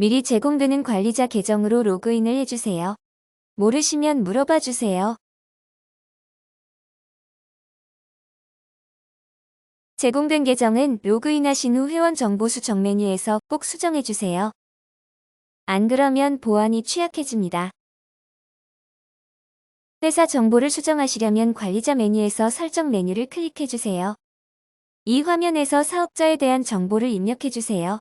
미리 제공되는 관리자 계정으로 로그인을 해주세요. 모르시면 물어봐 주세요. 제공된 계정은 로그인하신 후 회원 정보 수정 메뉴에서 꼭 수정해 주세요. 안 그러면 보안이 취약해집니다. 회사 정보를 수정하시려면 관리자 메뉴에서 설정 메뉴를 클릭해 주세요. 이 화면에서 사업자에 대한 정보를 입력해 주세요.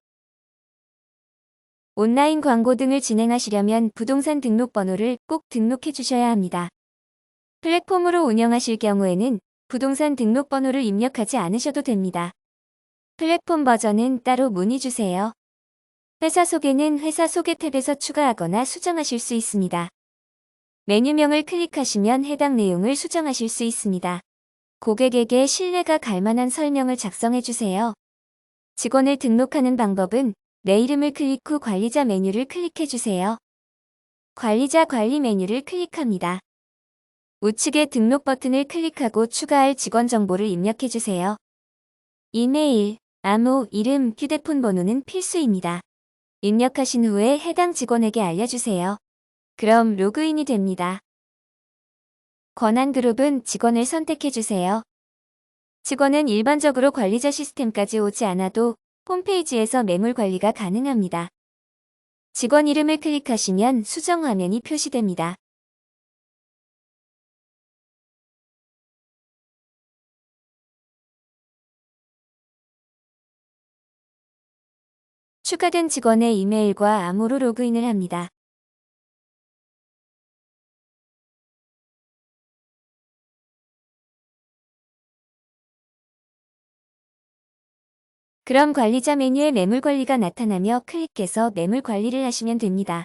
온라인 광고 등을 진행하시려면 부동산 등록번호를 꼭 등록해 주셔야 합니다. 플랫폼으로 운영하실 경우에는 부동산 등록번호를 입력하지 않으셔도 됩니다. 플랫폼 버전은 따로 문의 주세요. 회사 소개는 회사 소개 탭에서 추가하거나 수정하실 수 있습니다. 메뉴명을 클릭하시면 해당 내용을 수정하실 수 있습니다. 고객에게 신뢰가 갈 만한 설명을 작성해 주세요. 직원을 등록하는 방법은 내 이름을 클릭 후 관리자 메뉴를 클릭해 주세요. 관리자 관리 메뉴를 클릭합니다. 우측에 등록 버튼을 클릭하고 추가할 직원 정보를 입력해 주세요. 이메일, 암호, 이름, 휴대폰 번호는 필수입니다. 입력하신 후에 해당 직원에게 알려주세요. 그럼 로그인이 됩니다. 권한 그룹은 직원을 선택해 주세요. 직원은 일반적으로 관리자 시스템까지 오지 않아도 홈페이지에서 매물 관리가 가능합니다. 직원 이름을 클릭하시면 수정 화면이 표시됩니다. 추가된 직원의 이메일과 암호로 로그인을 합니다. 그럼 관리자 메뉴에 매물 관리가 나타나며 클릭해서 매물 관리를 하시면 됩니다.